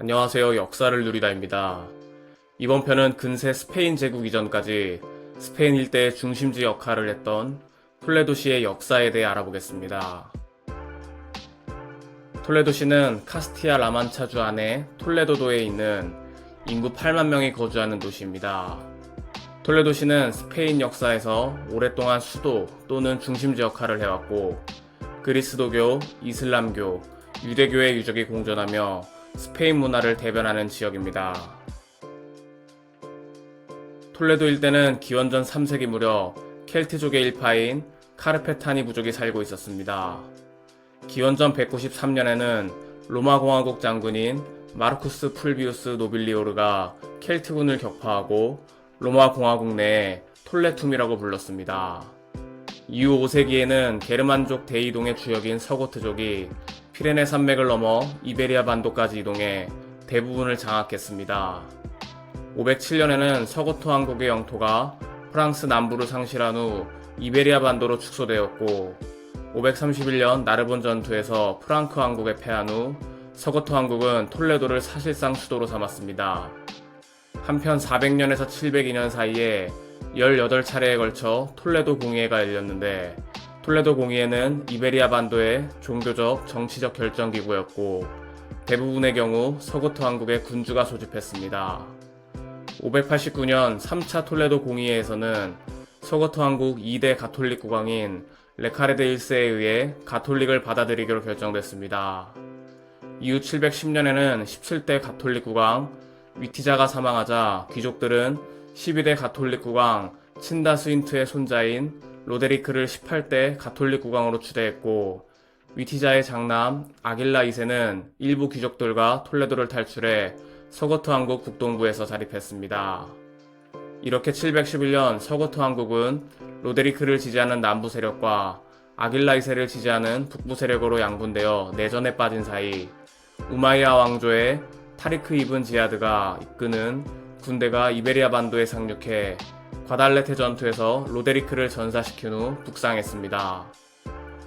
안녕하세요. 역사를 누리다입니다. 이번 편은 근세 스페인 제국 이전까지 스페인 일대의 중심지 역할을 했던 톨레도시의 역사에 대해 알아보겠습니다. 톨레도시는 카스티아 라만차주 안에 톨레도도에 있는 인구 8만 명이 거주하는 도시입니다. 톨레도시는 스페인 역사에서 오랫동안 수도 또는 중심지 역할을 해왔고 그리스도교, 이슬람교, 유대교의 유적이 공존하며 스페인 문화를 대변하는 지역입니다. 톨레도 일대는 기원전 3세기 무렵 켈트족의 일파인 카르페타니 부족이 살고 있었습니다. 기원전 193년에는 로마 공화국 장군인 마르쿠스 풀비우스 노빌리오르가 켈트군을 격파하고 로마 공화국 내에 톨레툼이라고 불렀습니다. 이후 5세기에는 게르만족 대이동의 주역인 서고트족이 피레네 산맥을 넘어 이베리아 반도까지 이동해 대부분을 장악했습니다. 507년에는 서고트 왕국의 영토가 프랑스 남부를 상실한 후 이베리아 반도로 축소되었고 531년 나르본 전투에서 프랑크 왕국에 패한 후 서고트 왕국은 톨레도를 사실상 수도로 삼았습니다. 한편 400년에서 702년 사이에 18차례에 걸쳐 톨레도 공의회가 열렸는데 톨레도 공의회는 이베리아 반도의 종교적, 정치적 결정기구였고 대부분의 경우 서고트 왕국의 군주가 소집했습니다. 589년 3차 톨레도 공의회에서는 서거트 왕국 2대 가톨릭 국왕인 레카레드 1세에 의해 가톨릭을 받아들이기로 결정됐습니다. 이후 710년에는 17대 가톨릭 국왕 위티자가 사망하자 귀족들은 12대 가톨릭 국왕 친다 스윈트의 손자인 로데리크를 18대 가톨릭 국왕으로 추대했고 위티자의 장남 아길라 2세는 일부 귀족들과 톨레도를 탈출해 서거트 왕국 북동부에서 자립했습니다. 이렇게 711년 서거트 왕국은 로데리크를 지지하는 남부 세력과 아길라 2세를 지지하는 북부 세력으로 양분되어 내전에 빠진 사이 우마이야 왕조의 타리크 이븐 지아드가 이끄는 군대가 이베리아 반도에 상륙해 과달레테 전투에서 로데리크를 전사시킨 후 북상했습니다.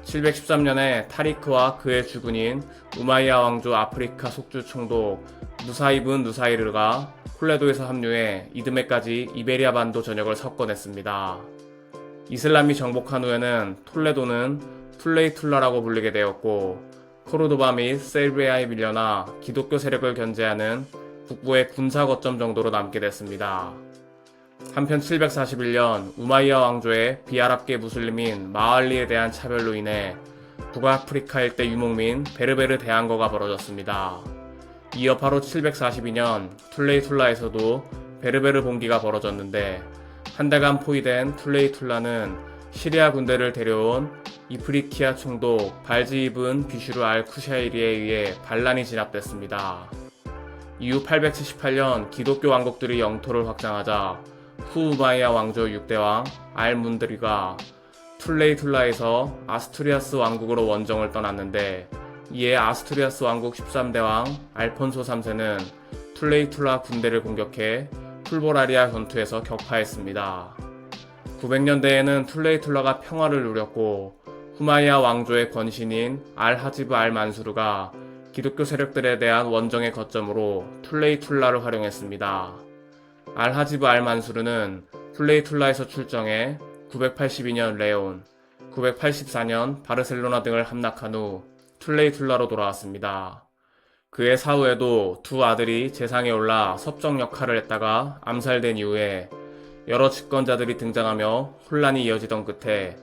713년에 타리크와 그의 주군인 우마이야 왕조 아프리카 속주 총독 누사이븐 누사이르가 콜레도에서 합류해 이드메까지 이베리아 반도 전역을 석권했습니다. 이슬람이 정복한 후에는 톨레도는 툴레이툴라라고 불리게 되었고 코르도바 및 셀비아에 밀려나 기독교 세력을 견제하는 북부의 군사 거점 정도로 남게 됐습니다. 한편 741년 우마이야 왕조의 비아랍계 무슬림인 마알리에 대한 차별로 인해 북아프리카 일대 유목민 베르베르 대항거가 벌어졌습니다. 이어 바로 742년 툴레이툴라에서도 베르베르 봉기가 벌어졌는데 한 달간 포위된 툴레이툴라는 시리아 군대를 데려온 이프리키아 총독 발지입은 비슈르 알 쿠샤이리에 의해 반란이 진압됐습니다. 이후 878년 기독교 왕국들이 영토를 확장하자 후우마이야 왕조 6대왕 알문드리가 툴레이툴라에서 아스투리아스 왕국으로 원정을 떠났는데 이에 아스투리아스 왕국 13대왕 알폰소 3세는 툴레이툴라 군대를 공격해 풀보라리아 전투에서 격파했습니다. 900년대에는 툴레이툴라가 평화를 누렸고 후마이야 왕조의 권신인 알 하지브 알 만수르가 기독교 세력들에 대한 원정의 거점으로 툴레이툴라를 활용했습니다. 알 하지브 알 만수르는 툴레이툴라에서 출정해 982년 레온, 984년 바르셀로나 등을 함락한 후 툴레이툴라로 돌아왔습니다. 그의 사후에도 두 아들이 재상에 올라 섭정 역할을 했다가 암살된 이후에 여러 집권자들이 등장하며 혼란이 이어지던 끝에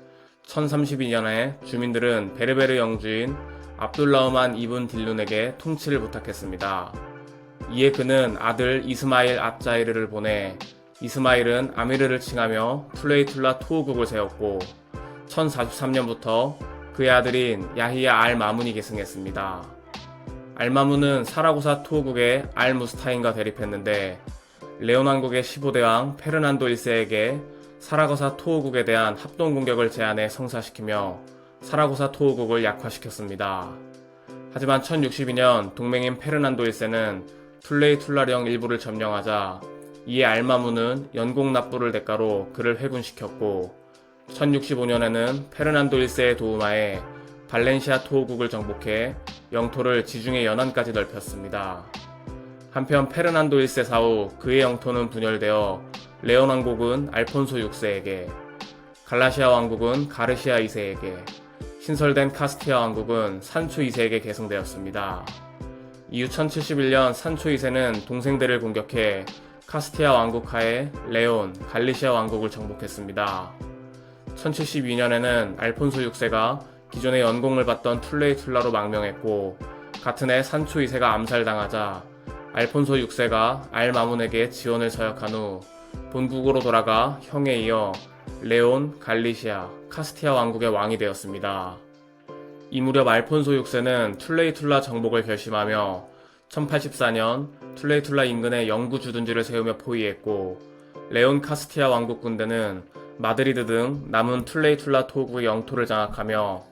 1032년에 주민들은 베르베르 영주인 압둘라우만 이븐 딜룬에게 통치를 부탁했습니다. 이에 그는 아들 이스마일 압자이르를 보내 이스마일은 아미르를 칭하며 툴레이툴라 토우국을 세웠고 1043년부터 그의 아들인 야히야 알 마문이 계승했습니다. 알 마문은 사라고사 토우국의 알 무스타인과 대립했는데 레온 왕국의 15대왕 페르난도 1세에게 사라고사 토우국에 대한 합동 공격을 제안해 성사시키며 사라고사 토우국을 약화시켰습니다. 하지만 1062년 동맹인 페르난도 1세는 툴레이 툴라령 일부를 점령하자 이에 알마무는 연공 납부를 대가로 그를 회군시켰고 1065년에는 페르난도 1세의 도움하에 발렌시아 토우국을 정복해 영토를 지중해 연안까지 넓혔습니다. 한편 페르난도 1세 사후 그의 영토는 분열되어 레온 왕국은 알폰소 6세에게, 갈라시아 왕국은 가르시아 2세에게, 신설된 카스티아 왕국은 산초 2세에게 계승되었습니다. 이후 1071년 산초 2세는 동생들을 공격해 카스티아 왕국 하에 레온, 갈리시아 왕국을 정복했습니다. 1072년에는 알폰소 6세가 기존의 연공을 받던 툴레이 툴라로 망명했고 같은 해 산초 2세가 암살당하자 알폰소 6세가 알마문에게 지원을 서약한 후 본국으로 돌아가 형에 이어 레온, 갈리시아, 카스티아 왕국의 왕이 되었습니다. 이 무렵 알폰소 6세는 툴레이툴라 정복을 결심하며 1084년 툴레이툴라 인근에 영구 주둔지를 세우며 포위했고 레온 카스티아 왕국 군대는 마드리드 등 남은 툴레이툴라 토국의 영토를 장악하며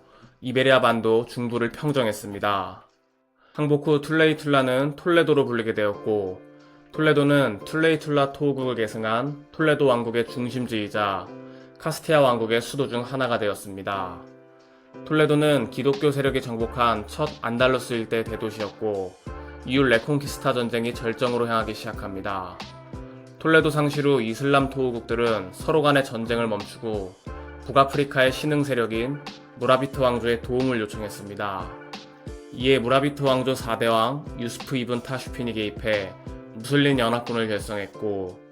이베리아 반도 중부를 평정했습니다. 항복 후 툴레이툴라는 톨레도로 불리게 되었고 톨레도는 툴레이툴라 토국을 계승한 톨레도 왕국의 중심지이자 카스티아 왕국의 수도 중 하나가 되었습니다. 톨레도는 기독교 세력이 정복한 첫 안달루스 일대 대도시였고 이후 레콘키스타 전쟁이 절정으로 향하기 시작합니다. 톨레도 상실 후 이슬람 토호국들은 서로 간의 전쟁을 멈추고 북아프리카의 신흥 세력인 무라비트 왕조의 도움을 요청했습니다. 이에 무라비트 왕조 4대왕 유스프 이븐 타슈핀이 개입해 무슬림 연합군을 결성했고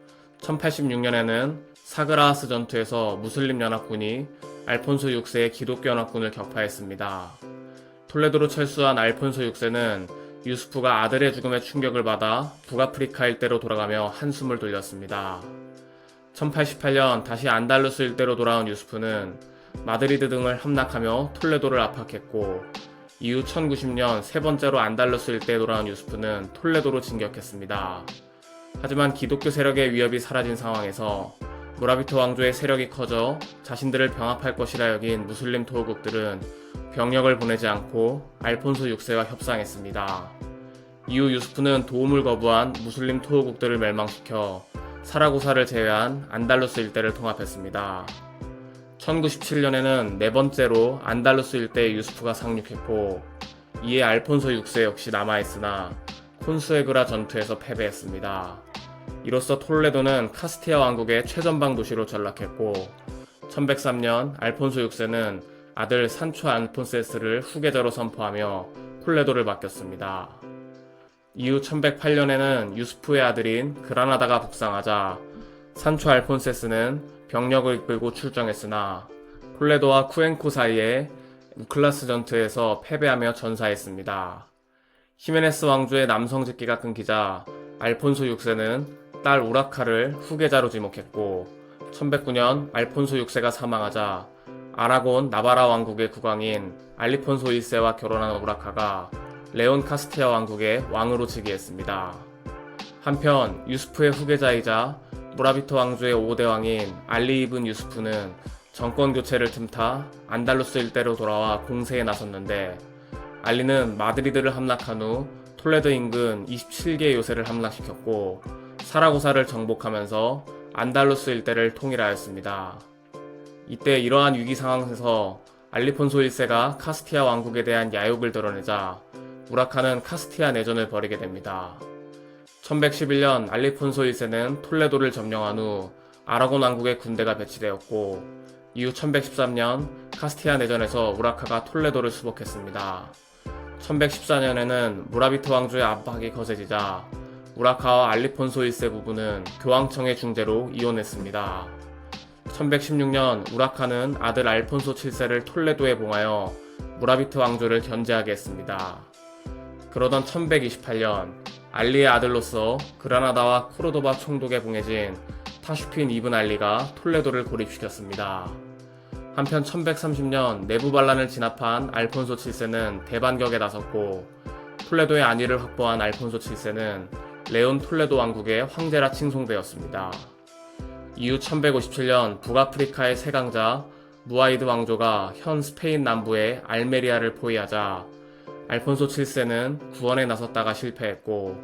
1086년에는 사그라하스 전투에서 무슬림 연합군이 알폰소 6세의 기독교 연합군을 격파했습니다. 톨레도로 철수한 알폰소 6세는 유스프가 아들의 죽음에 충격을 받아 북아프리카 일대로 돌아가며 한숨을 돌렸습니다. 1088년 다시 안달루스 일대로 돌아온 유스프는 마드리드 등을 함락하며 톨레도를 압박했고 이후 1090년 세 번째로 안달루스 일대에 돌아온 유스프는 톨레도로 진격했습니다. 하지만 기독교 세력의 위협이 사라진 상황에서 무라비토 왕조의 세력이 커져 자신들을 병합할 것이라 여긴 무슬림 토호국들은 병력을 보내지 않고 알폰소 6세와 협상했습니다. 이후 유스프는 도움을 거부한 무슬림 토호국들을 멸망시켜 사라고사를 제외한 안달루스 일대를 통합했습니다. 1097년에는 네 번째로 안달루스 일대에 유스프가 상륙했고 이에 알폰소 6세 역시 남아있으나 콘수에그라 전투에서 패배했습니다. 이로써 톨레도는 카스티아 왕국의 최전방 도시로 전락했고 1103년 알폰소 6세는 아들 산초 알폰세스를 후계자로 선포하며 톨레도를 맡겼습니다. 이후 1108년에는 유스프의 아들인 그라나다가 북상하자 산초 알폰세스는 병력을 이끌고 출정했으나 톨레도와 쿠엔코 사이에 우클라스 전투에서 패배하며 전사했습니다. 히메네스 왕조의 남성 직기가 끊기자 알폰소 6세는 딸 우라카를 후계자로 지목했고 1109년 알폰소 6세가 사망하자 아라곤 나바라 왕국의 국왕인 알리폰소 1세와 결혼한 우라카가 레온 카스티아 왕국의 왕으로 즉위했습니다. 한편 유스프의 후계자이자 무라비토 왕조의 5대 왕인 알리 이븐 유스프는 정권 교체를 틈타 안달루스 일대로 돌아와 공세에 나섰는데 알리는 마드리드를 함락한 후 톨레도 인근 27개의 요새를 함락시켰고 사라고사를 정복하면서 안달루스 일대를 통일하였습니다. 이때 이러한 위기 상황에서 알리폰소 1세가 카스티아 왕국에 대한 야욕을 드러내자 우라카는 카스티아 내전을 벌이게 됩니다. 1111년 알리폰소 1세는 톨레도를 점령한 후 아라곤 왕국의 군대가 배치되었고 이후 1113년 카스티아 내전에서 우라카가 톨레도를 수복했습니다. 1114년에는 무라비트 왕조의 압박이 거세지자 우라카와 알리폰소 1세 부부는 교황청의 중재로 이혼했습니다. 1116년 우라카는 아들 알폰소 7세를 톨레도에 봉하여 무라비트 왕조를 견제하게 했습니다. 그러던 1128년 알리의 아들로서 그라나다와 코르도바 총독에 봉해진 타슈핀 이븐 알리가 톨레도를 고립시켰습니다. 한편 1130년 내부 반란을 진압한 알폰소 7세는 대반격에 나섰고 톨레도의 안위를 확보한 알폰소 7세는 레온 톨레도 왕국의 황제라 칭송되었습니다. 이후 1157년 북아프리카의 세 강자 무아이드 왕조가 현 스페인 남부의 알메리아를 포위하자 알폰소 7세는 구원에 나섰다가 실패했고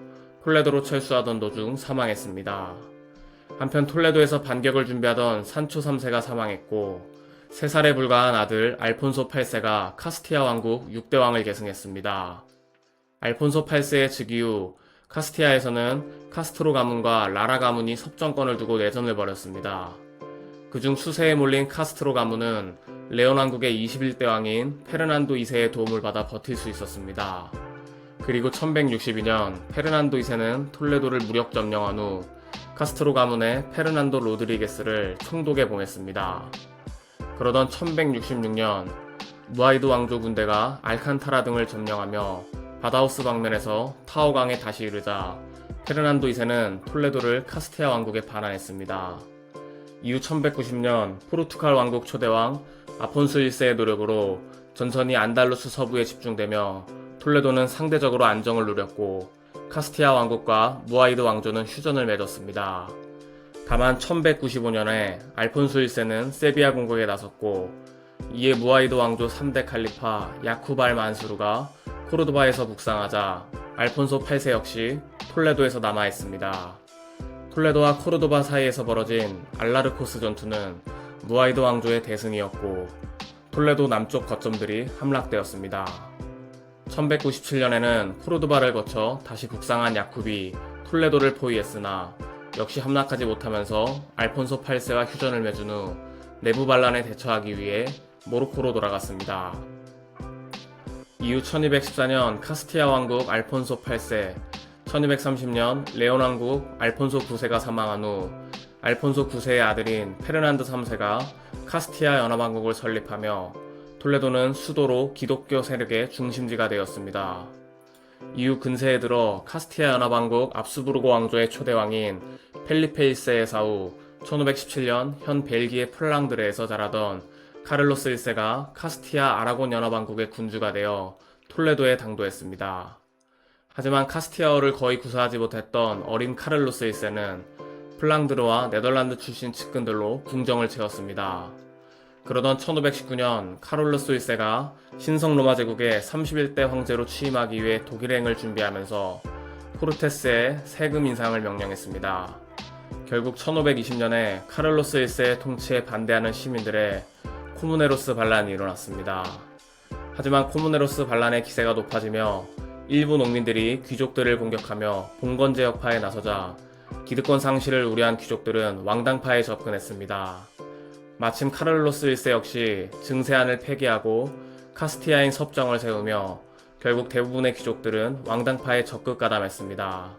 톨레도로 철수하던 도중 사망했습니다. 한편 톨레도에서 반격을 준비하던 산초 3세가 사망했고 3살에 불과한 아들 알폰소 8세가 카스티아 왕국 6대 왕을 계승했습니다. 알폰소 8세의 즉위 후 카스티아에서는 카스트로 가문과 라라 가문이 섭정권을 두고 내전을 벌였습니다. 그중 수세에 몰린 카스트로 가문은 레온 왕국의 21대 왕인 페르난도 2세의 도움을 받아 버틸 수 있었습니다. 그리고 1162년 페르난도 2세는 톨레도를 무력 점령한 후 카스트로 가문의 페르난도 로드리게스를 총독에 봉했습니다. 그러던 1166년 무아이드 왕조 군대가 알칸타라 등을 점령하며 바다우스 방면에서 타오강에 다시 이르자 페르난도 2세는 톨레도를 카스티아 왕국에 반환했습니다. 이후 1190년 포르투갈 왕국 초대왕 아폰스 1세의 노력으로 전선이 안달루스 서부에 집중되며 톨레도는 상대적으로 안정을 누렸고 카스티아 왕국과 무아이드 왕조는 휴전을 맺었습니다. 다만 1195년에 알폰소 1세는 세비야 공격에 나섰고 이에 무아이드 왕조 3대 칼리파 야쿠발 만수르가 코르도바에서 북상하자 알폰소 8세 역시 톨레도에서 남아있습니다. 톨레도와 코르도바 사이에서 벌어진 알라르코스 전투는 무아이드 왕조의 대승이었고 톨레도 남쪽 거점들이 함락되었습니다. 1197년에는 코르도바를 거쳐 다시 북상한 야쿠비 톨레도를 포위했으나 역시 함락하지 못하면서 알폰소 8세와 휴전을 맺은 후 내부 반란에 대처하기 위해 모로코로 돌아갔습니다. 이후 1214년 카스티아 왕국 알폰소 8세, 1230년 레온 왕국 알폰소 9세가 사망한 후 알폰소 9세의 아들인 페르난드 3세가 카스티아 연합왕국을 설립하며 톨레도는 수도로 기독교 세력의 중심지가 되었습니다. 이후 근세에 들어 카스티아 연합왕국 압수부르고 왕조의 초대왕인 펠리페 1세의 사후 1517년 현 벨기에 플랑드레에서 자라던 카를로스 1세가 카스티아 아라곤 연합왕국의 군주가 되어 톨레도에 당도했습니다. 하지만 카스티아어를 거의 구사하지 못했던 어린 카를로스 1세는 플랑드르와 네덜란드 출신 측근들로 궁정을 채웠습니다. 그러던 1519년 카롤로스 1세가 신성 로마 제국의 31대 황제로 취임하기 위해 독일행을 준비하면서 포르테스의 세금 인상을 명령했습니다. 결국 1520년에 카를로스 1세의 통치에 반대하는 시민들의 코무네로스 반란이 일어났습니다. 하지만 코무네로스 반란의 기세가 높아지며 일부 농민들이 귀족들을 공격하며 봉건 제 역파에 나서자 기득권 상실을 우려한 귀족들은 왕당파에 접근했습니다. 마침 카를로스 1세 역시 증세안을 폐기하고 카스티아인 섭정을 세우며 결국 대부분의 귀족들은 왕당파에 적극 가담했습니다.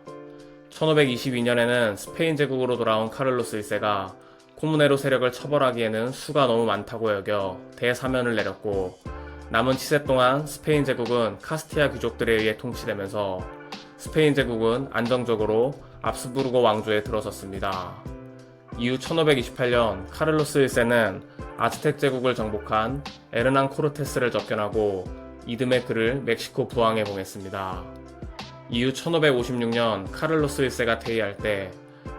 1522년에는 스페인 제국으로 돌아온 카를로스 1세가 코무네로 세력을 처벌하기에는 수가 너무 많다고 여겨 대사면을 내렸고 남은 치세 동안 스페인 제국은 카스티아 귀족들에 의해 통치되면서 스페인 제국은 안정적으로 압스부르고 왕조에 들어섰습니다. 이후 1528년 카를로스 1세는 아즈텍 제국을 정복한 에르난 코르테스를 접견하고 이듬해 그를 멕시코 부항에 봉했습니다. 이후 1556년 카를로스 1세가 퇴위할 때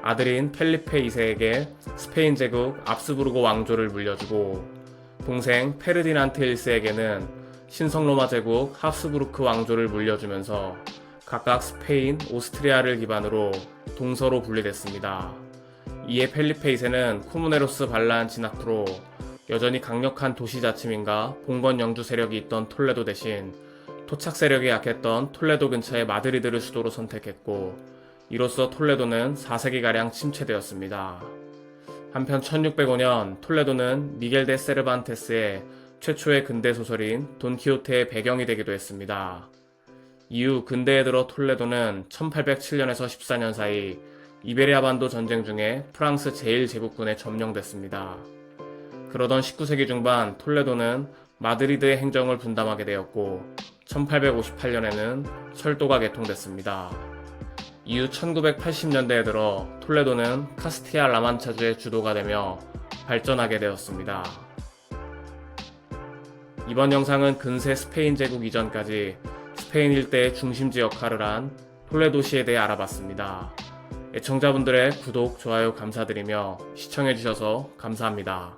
아들인 펠리페 2세에게 스페인 제국 압스부르고 왕조를 물려주고 동생 페르디난트 1세에게는 신성 로마 제국 합스부르크 왕조를 물려주면서 각각 스페인, 오스트리아를 기반으로 동서로 분리됐습니다. 이에 펠리페 2세는 코무네로스 반란 진압 후로 여전히 강력한 도시 자치민과 봉건 영주 세력이 있던 톨레도 대신 토착 세력이 약했던 톨레도 근처의 마드리드를 수도로 선택했고 이로써 톨레도는 4세기가량 침체되었습니다. 한편 1605년 톨레도는 미겔 데 세르반테스의 최초의 근대 소설인 돈키호테의 배경이 되기도 했습니다. 이후 근대에 들어 톨레도는 1807년에서 14년 사이 이베리아 반도 전쟁 중에 프랑스 제1제국군에 점령됐습니다. 그러던 19세기 중반 톨레도는 마드리드의 행정을 분담하게 되었고 1858년에는 철도가 개통됐습니다. 이후 1980년대에 들어 톨레도는 카스티아 라만차주의 주도가 되며 발전하게 되었습니다. 이번 영상은 근세 스페인 제국 이전까지 스페인 일대의 중심지 역할을 한 톨레도시에 대해 알아봤습니다. 애청자분들의 구독, 좋아요 감사드리며 시청해주셔서 감사합니다.